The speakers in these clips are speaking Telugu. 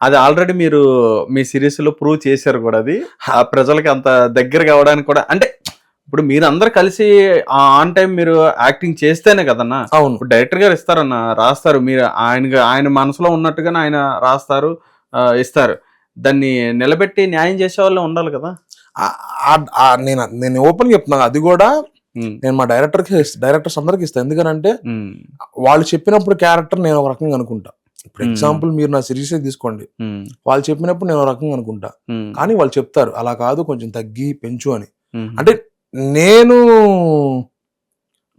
అది ఆల్రెడీ మీరు మీ సిరీస్లో ప్రూవ్ చేశారు కూడా అది. ఆ ప్రజలకి అంత దగ్గర కావడానికి కూడా అంటే ఇప్పుడు మీరు అందరు కలిసి ఆన్ టైం మీరు యాక్టింగ్ చేస్తేనే కదన్నా. అవును. డైరెక్టర్ గారు ఇస్తారన్న రాస్తారు. మీరు ఆయన ఆయన మనసులో ఉన్నట్టుగానే ఆయన రాస్తారు ఇస్తారు. దాన్ని నిలబెట్టి న్యాయం చేసే వాళ్ళు ఉండాలి కదా. నేను నేను ఓపెన్ చెప్తున్నా అది కూడా నేను మా డైరెక్టర్కి డైరెక్టర్స్ అందరికి ఇస్తాను ఎందుకంటే వాళ్ళు చెప్పినప్పుడు క్యారెక్టర్ నేను ఒక రకంగా అనుకుంటా. ఇప్పుడు. ఎగ్జాంపుల్ మీరు నా సిరీస్ తీసుకోండి. వాళ్ళు చెప్పినప్పుడు నేను రకంగా అనుకుంటా. కానీ వాళ్ళు చెప్తారు అలా కాదు కొంచెం తగ్గి పెంచు అని. అంటే నేను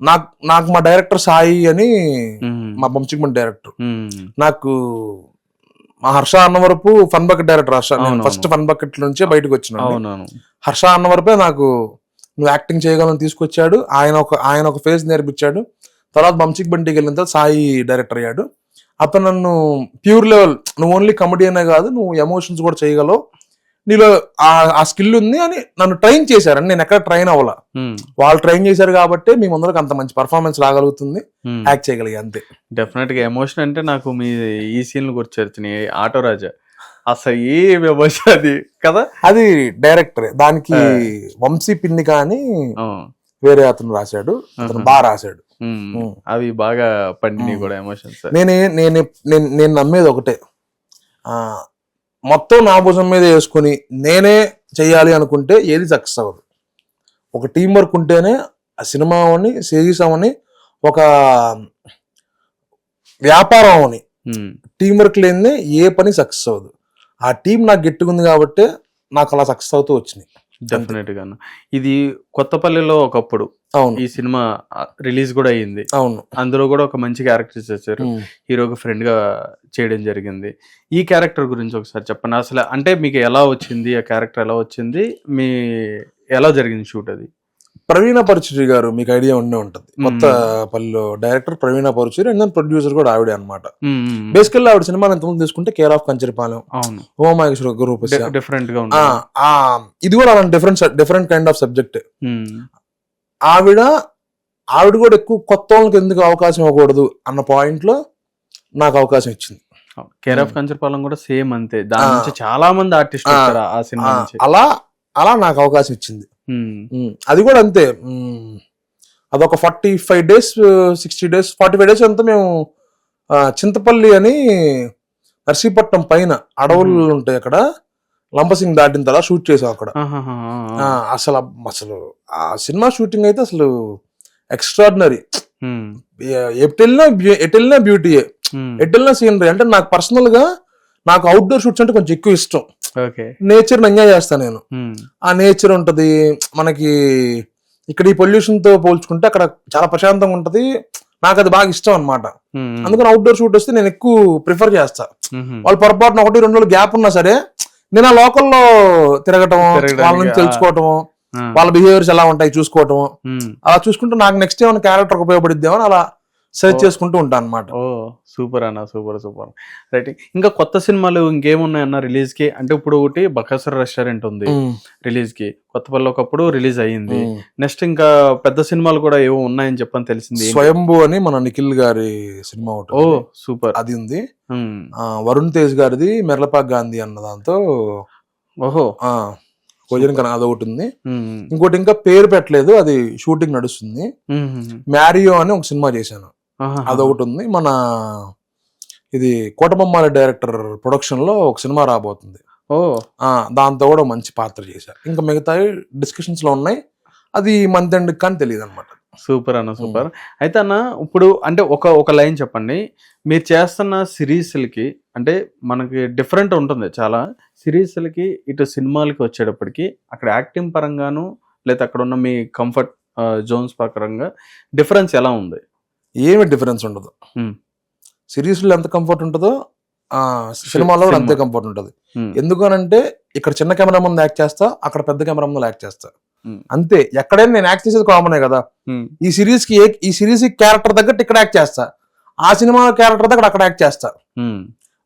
నాకు నాకు మా డైరెక్టర్ సాయి అని మా బంచికమన్ డైరెక్టర్. నాకు మా Harsha Annavarapu fun bucket director Harsha. First fun bucket నుంచే బయటకు వచ్చిన అవునవును. హర్ష అన్న వరపే నాకు నువ్వు యాక్టింగ్ చేయగలని తీసుకొచ్చాడు. ఆయన ఒక ఆయన ఒక ఫేజ్ నేర్పించాడు. తర్వాత బంచిక్ బంటికి వెళ్ళిన తర్వాత సాయి డైరెక్టర్ అయ్యాడు. అతను నన్ను ప్యూర్ లెవెల్ నువ్వు ఓన్లీ అనే కాదు నువ్వు ఎమోషన్స్ కూడా చేయగలవు. నీలో ఆ స్కిల్ ఉంది అని నన్ను ట్రైన్ చేశారని నేను ఎక్కడ ట్రైన్ అవ్వాల. ఉమ్, వాళ్ళు ట్రైన్ చేశారు కాబట్టి మీ ముందరకు అంత మంచి పర్ఫార్మెన్స్ రాగలుగుతుంది. యాక్ట్ చేయగలిగా అంతే. డెఫినెట్గా ఎమోషన్ అంటే నాకు మీ ఈ సీన్లు గుర్తొచ్చినాయి ఆటో రాజా అసలు ఏ ఎమోషన్ అది? కదా? అది డైరెక్టర్ దానికి. వంశీ పిన్ని కానీ వేరే అతను రాశాడు. అతను. బాగా రాశాడు. అవి బాగా పండినాయి ఉమ్. కూడా ఎమోషన్స్ నేనే నేను నేను నమ్మేది ఒకటే. ఆ మొత్తం నా భుజం మీద వేసుకుని నేనే చెయ్యాలి అనుకుంటే ఏది సక్సెస్ అవ్వదు. ఒక టీం వర్క్ ఉంటేనే ఆ సినిమా అవని సిరీస్ అవని ఒక వ్యాపారం అవని టీం వర్క్ లేనిదే ఏ పని సక్సెస్ అవ్వదు. ఆ టీం నాకు గట్టిగుంది కాబట్టి నాకు అలా సక్సెస్ అవుతూ వచ్చినాయి. డెఫినెట్గా ఇది కొత్తపల్లిలో ఒకప్పుడు అవును. ఈ సినిమా రిలీజ్ కూడా అయ్యింది. అవును. అందులో కూడా ఒక మంచి క్యారెక్టర్ చేశారు. హీరోకి ఫ్రెండ్గా చేయడం జరిగింది. ఈ క్యారెక్టర్ గురించి ఒకసారి చెప్పండి. అసలు అంటే మీకు ఎలా వచ్చింది? ఆ క్యారెక్టర్ ఎలా వచ్చింది? మీ ఎలా జరిగింది షూట్ అది? ప్రవీణ పరుచురి గారు మీకు ఐడియా ఉండే ఉంటుంది. కొత్త పల్లెలో director Praveena Paruchuri and producer కూడా ఆవిడే అనమాట బేసికల్లీ ఆవిడ సినిమా ఎంతమంది తీసుకుంటే కేర్ ఆఫ్ కంచరిపాలెం అవును. ఉమామహేశ్వర గ్రూప్ డిఫరెంట్గా ఇది కూడా అలాంటి different different kind of subject ఆవిడ ఆవిడ కూడా ఎక్కువ కొత్త వాళ్ళకి ఎందుకు అవకాశం ఇవ్వకూడదు అన్న పాయింట్లో నాకు అవకాశం ఇచ్చింది. Care of. కంచరపాలెం కూడా సేమ్ అంతే. దాని. నుంచి చాలా మంది ఆర్టిస్ట్ ఆ. సినిమా అలా అలా నాకు అవకాశం ఇచ్చింది. అది కూడా అంతే. అదొక forty five days sixty days forty five days అంతా మేము చింతపల్లి అని నర్సీపట్నం పైన అడవులు మ్మ్. ఉంటాయి అక్కడ. లంబసింగ్ దాటిన తర్వాత షూట్ చేసాం అక్కడ. అసలు అసలు ఆ సినిమా షూటింగ్ అయితే అసలు ఎక్స్ట్రాడినరీ. ఎటెల్నా ఎటెల్నా బ్యూటీయే. ఎటెల్నా సీనరీ. అంటే నాకు పర్సనల్గా నాకు అవుట్డోర్ షూట్స్ అంటే కొంచెం ఎక్కువ ఇష్టం. నేచర్ ఎంజాయ్ చేస్తాను నేను. ఆ నేచర్ ఉంటది మనకి ఇక్కడ ఈ పొల్యూషన్తో పోల్చుకుంటే అక్కడ చాలా ప్రశాంతంగా ఉంటది. నాకు అది బాగా ఇష్టం అనమాట అందుకని అవుట్డోర్ షూట్ వస్తే నేను ఎక్కువ ప్రిఫర్ చేస్తా. వాళ్ళు పొరపాటున ఒకటి రెండు రోజులు గ్యాప్ ఉన్నా సరే నేను ఆ లోకల్లో తిరగటం వాళ్ళ నుంచి. తెలుసుకోవటం వాళ్ళ బిహేవియర్స్ ఎలా ఉంటాయి చూసుకోవటం. అలా చూసుకుంటూ నాకు నెక్స్ట్ ఏమైనా క్యారెక్టర్ ఉపయోగపడిద్దామని అలా సెర్చ్. చేసుకుంటూ ఉంటాను అనమాట ఓ సూపర్ అన్న సూపర్ సూపర్. రైట్ ఇంకా కొత్త సినిమాలు ఇంకేమున్నాయన్న రిలీజ్కి అంటే ఇప్పుడు ఒకటి బకాసర్ రెస్టారెంట్ ఉంది రిలీజ్కి కొత్తపల్లి ఒకప్పుడు రిలీజ్ అయ్యింది. నెక్స్ట్ ఇంకా పెద్ద సినిమాలు కూడా ఏవో ఉన్నాయని చెప్పని తెలిసింది? స్వయంభూ అని మన నిఖిల్ గారి సినిమా ఒకటి ఓ. సూపర్. అది ఉంది. వరుణ్ తేజ్ గారిది మెర్లపాక్ గాంధీ అన్న దాంతో ఓహో. భోజనం కన్నా అదొకటి ఉంది. ఇంకోటి ఇంకా పేరు పెట్టలేదు అది షూటింగ్ నడుస్తుంది. మ్యారియో అని ఒక సినిమా చేశాను. అదొకటి ఉంది మన ఇది కోటబొమ్మాలి డైరెక్టర్ ప్రొడక్షన్లో ఒక సినిమా రాబోతుంది. ఓ. దాంతో కూడా మంచి పాత్ర చేశారు. ఇంకా మిగతాయి డిస్కషన్స్లో ఉన్నాయి. అది మంత్ ఎండ్ కానీ తెలియదు అనమాట సూపర్ అన్న సూపర్. అయితే అన్న ఇప్పుడు అంటే ఒక ఒక లైన్ చెప్పండి. మీరు చేస్తున్న సిరీస్లకి అంటే మనకి డిఫరెంట్ ఉంటుంది చాలా. సిరీస్లకి ఇటు సినిమాలకి వచ్చేటప్పటికి అక్కడ యాక్టింగ్ పరంగాను లేదా అక్కడ ఉన్న మీ కంఫర్ట్ జోన్స్ పరంగా డిఫరెన్స్ ఎలా ఉంది? ఏమి డిఫరెన్స్ ఉండదు Hmm. సిరీస్లో ఎంత కంఫర్ట్ ఉంటుందో ఆ సినిమాలో కూడా అంతే. కంఫర్ట్ ఉంటుంది. ఎందుకనంటే ఇక్కడ చిన్న కెమెరా ముందు యాక్ట్ చేస్తా అక్కడ పెద్ద కెమెరా ముందు యాక్ట్ చేస్తా. అంతే ఎక్కడైనా నేను యాక్ట్ చేసేది కామనే కదా. ఈ సిరీస్కి ఈ సిరీస్ క్యారెక్టర్ తగ్గట్టు ఇక్కడ యాక్ట్ చేస్తా ఆ సినిమా క్యారెక్టర్ తగ్గట్టు అక్కడ యాక్ట్ చేస్తా.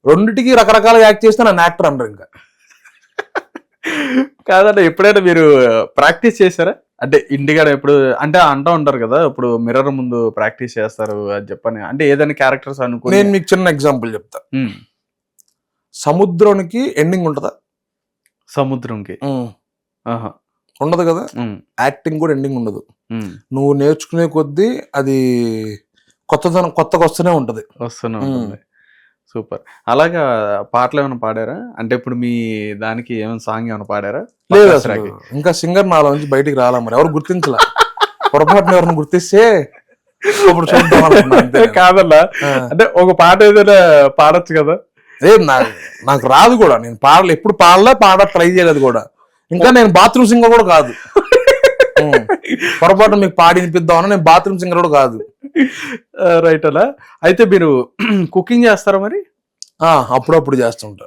రెండిటికి రకరకాల యాక్ట్ చేస్తే నన్ను యాక్టర్ అనరు ఇంకా కాదన్న ఎప్పుడైనా మీరు ప్రాక్టీస్ చేశారా? అంటే ఇంటికాడ ఎప్పుడు అంటే అంటూ ఉంటారు కదా ఇప్పుడు మిర్రర్ ముందు ప్రాక్టీస్ చేస్తారు అని చెప్పని. అంటే ఏదైనా క్యారెక్టర్స్ అనుకుని. నేను మీకు చిన్న ఎగ్జాంపుల్ చెప్తా. సముద్రానికి ఎండింగ్ ఉంటుందా? సముద్రంకి. ఉండదు కదా? యాక్టింగ్ కూడా ఎండింగ్ ఉండదు. నువ్వు నేర్చుకునే కొద్దీ అది కొత్తదనం కొత్తగా వస్తూనే ఉంటది. వస్తూనే ఉంటుంది. సూపర్. అలాగా పాటలు ఏమైనా పాడారా? అంటే ఇప్పుడు మీ దానికి ఏమైనా సాంగ్ ఏమైనా పాడారా? లేదు అసలు. ఇంకా సింగర్ నాలో నుంచి బయటికి రాలా మరి. ఎవరు గుర్తించలా? పొరపాటున ఎవరిని గుర్తిస్తే ఇప్పుడు చూద్దాం ఆ. అంటే ఒక పాట ఏదైనా పాడొచ్చు కదా? ఏ నా- నాకు రాదు కూడా. నేను పాడలే. ఎప్పుడు పాడలే పాడ ట్రై చేయలేదు కూడా. ఇంకా నేను బాత్రూమ్ సింగర్ కూడా కాదు. పొరపాటు మీకు పాడి వినిపిద్దామని నేను బాత్రూమ్ సింగర్ కూడా కాదు. రైట్ అలా. అయితే మీరు కుకింగ్ చేస్తారా మరి? ఆ, అప్పుడప్పుడు చేస్తుంటా.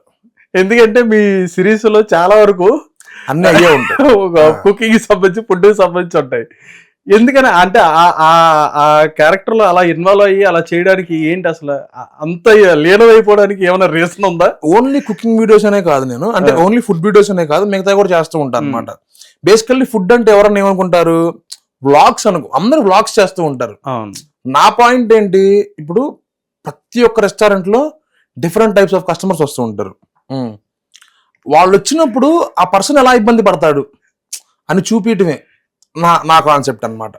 ఎందుకంటే మీ సిరీస్లో చాలా వరకు అన్ని అయ్యే ఉంటాయి. కుకింగ్ సంబంధించి ఫుడ్ సంబంధించి ఉంటాయి. ఎందుకని అంటే ఆ- క్యారెక్టర్లో అలా ఇన్వాల్వ్ అయ్యి అలా చేయడానికి ఏంటి అసలు? అంత లీనమైపోవడానికి ఏమైనా రీజన్ ఉందా? ఓన్లీ కుకింగ్ వీడియోస్ అనే కాదు నేను. అంటే. ఓన్లీ ఫుడ్ వీడియోస్ అనే కాదు మిగతా కూడా చేస్తూ ఉంటాను అనమాట బేసికల్లీ ఫుడ్ అంటే ఎవరన్నా ఏమనుకుంటారు? వ్లాగ్స్ అనుకో అందరూ వ్లాగ్స్ చేస్తూ ఉంటారు. నా పాయింట్ ఏంటి? ఇప్పుడు ప్రతి ఒక్క రెస్టారెంట్లో డిఫరెంట్ టైప్స్ ఆఫ్ కస్టమర్స్ వస్తూ ఉంటారు. వాళ్ళు వచ్చినప్పుడు ఆ పర్సన్ ఎలా ఇబ్బంది పడతాడు అని చూపించటమే నా నా కాన్సెప్ట్ అన్నమాట.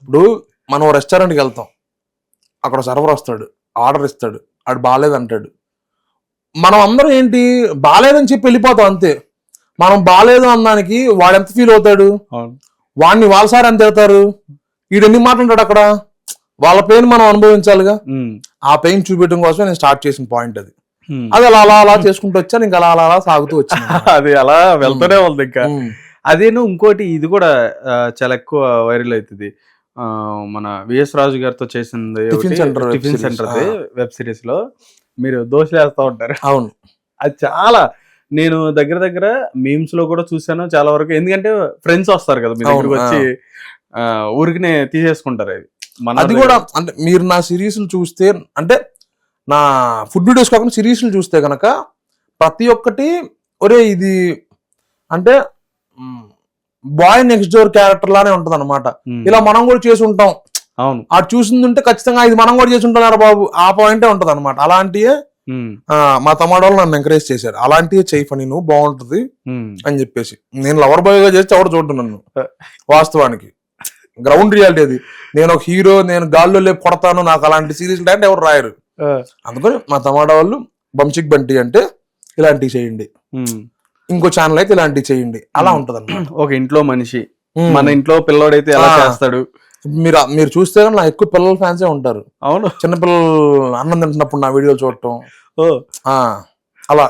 ఇప్పుడు మనం రెస్టారెంట్కి వెళ్తాం. అక్కడ సర్వర్ వస్తాడు. ఆర్డర్ ఇస్తాడు. ఆడు బాగాలేదు అంటాడు. మనం అందరం ఏంటి? బాగాలేదని చెప్పి వెళ్ళిపోతాం అంతే. మనం బాగాలేదు అన్నానికి వాడు ఎంత ఫీల్ అవుతాడు? వాడిని వాళ్ళ సార్ ఎంత తిడతారు? వీడు ఎన్ని మాట్లాడాడు అక్కడ? వాళ్ళ పెయిన్ మనం అనుభవించాలిగా. ఆ పెయిన్ చూపించడం కోసమే నేను స్టార్ట్ చేసిన పాయింట్ అది. అది అలా అలా అలా చేసుకుంటూ వచ్చాను ఇంకా అలా అలా అలా సాగుతూ వచ్చింది అది అలా వెళ్తూనే ఉంది ఇంకా. అదేను ఇంకోటి ఇది కూడా చాలా ఎక్కువ వైరల్ అవుతుంది ఆ, మన విఎస్ రాజు గారితో చేసింది tiffin centre web tiffin series. Centre ఆ. వెబ్ సిరీస్లో మీరు దోశలు వేస్తా ఉంటారు. అవును. అది చాలా నేను దగ్గర దగ్గర మీమ్స్లో కూడా చూసాను చాలా వరకు. ఎందుకంటే ఫ్రెండ్స్ వస్తారు కదా మీ దగ్గరకు వచ్చి ఊరికినే తీసేసుకుంటారు అది అది కూడా అంటే మీరు నా సిరీస్లు చూస్తే అంటే నా ఫుడ్ వీడియోస్ కాకుండా సిరీస్లు చూస్తే గనక ప్రతి ఒక్కటి ఒరే ఇది అంటే బాయ్ నెక్స్ట్ డోర్ క్యారెక్టర్ లానే ఉంటది అనమాట ఇలా మనం కూడా చేసి ఉంటాం. అవును. ఆ చూసిందంటే ఖచ్చితంగా ఇది మనం కూడా చేసి ఉంటాం బాబు. ఆ పాయింటే ఉంటది అనమాట ఆ, మా తమ్మాడోళ్ళు నన్ను ఎంకరేజ్ చేశారు. అలాంటివే చేయి పని నువ్వు బాగుంటది అని చెప్పేసి. నేను లవర్ బాయ్గా చేస్తే ఎవరు చూడటం నన్ను. వాస్తవానికి. గ్రౌండ్ రియాలిటీ అది. నేను ఒక హీరో నేను గాల్లో లేపు కొడతాను నాకు అలాంటి సిరీస్ అంటే ఎవరు రాయరు. అందుకని మా తమాడా వాళ్ళు బంచిక్ బంటి అంటే ఇలాంటివి చేయండి. ఇంకో ఛానల్ అయితే ఇలాంటివి చేయండి. అలా ఉంటది ఒక ఇంట్లో మనిషి. మన ఇంట్లో పిల్లోడైతే ఎలా. చేస్తాడు? మీరు మీరు చూస్తే నా ఎక్కువ పిల్లల ఫ్యాన్సే ఉంటారు. అవును. చిన్నపిల్లలు అన్నం తింటున్నప్పుడు నా వీడియోలు చూడటం. ఓ. ఆ, అలా.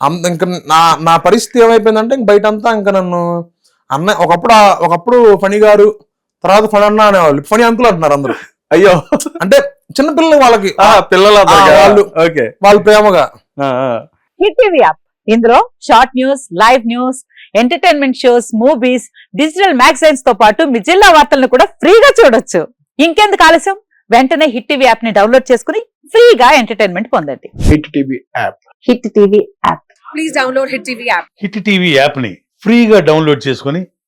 అంత ఇంకా నా నా పరిస్థితి ఏమైపోయిందంటే ఇంక బయట అంతా ఇంకా నన్ను అన్న ఒకప్పుడు ఒకప్పుడు ఫణి గారు తర్వాత ఫణి అన్న అనేవాళ్ళు. ఫణి అంకుల్ అంటున్నారు అందరూ. అయ్యో. అంటే చిన్నపిల్లలు వాళ్ళకి. ఆ, పిల్లలు వాళ్ళు. ఓకే. వాళ్ళు ప్రేమగా. Hit TV app. ఇందులో short news live news entertainment shows movies digital మ్యాగజైన్స్తో పాటు మీ జిల్లా వార్తలను కూడా ఫ్రీగా చూడొచ్చు. ఇంకెందుకు ఆలస్యం? వెంటనే హిట్ టీవీ యాప్ని డౌన్లోడ్ చేసుకుని ఫ్రీగా ఎంటర్టైన్మెంట్ పొందండి. Hit TV app. Hit TV app. Please download Hit TV app. Hit TV యాప్ని ఫ్రీగా డౌన్లోడ్ చేసుకొని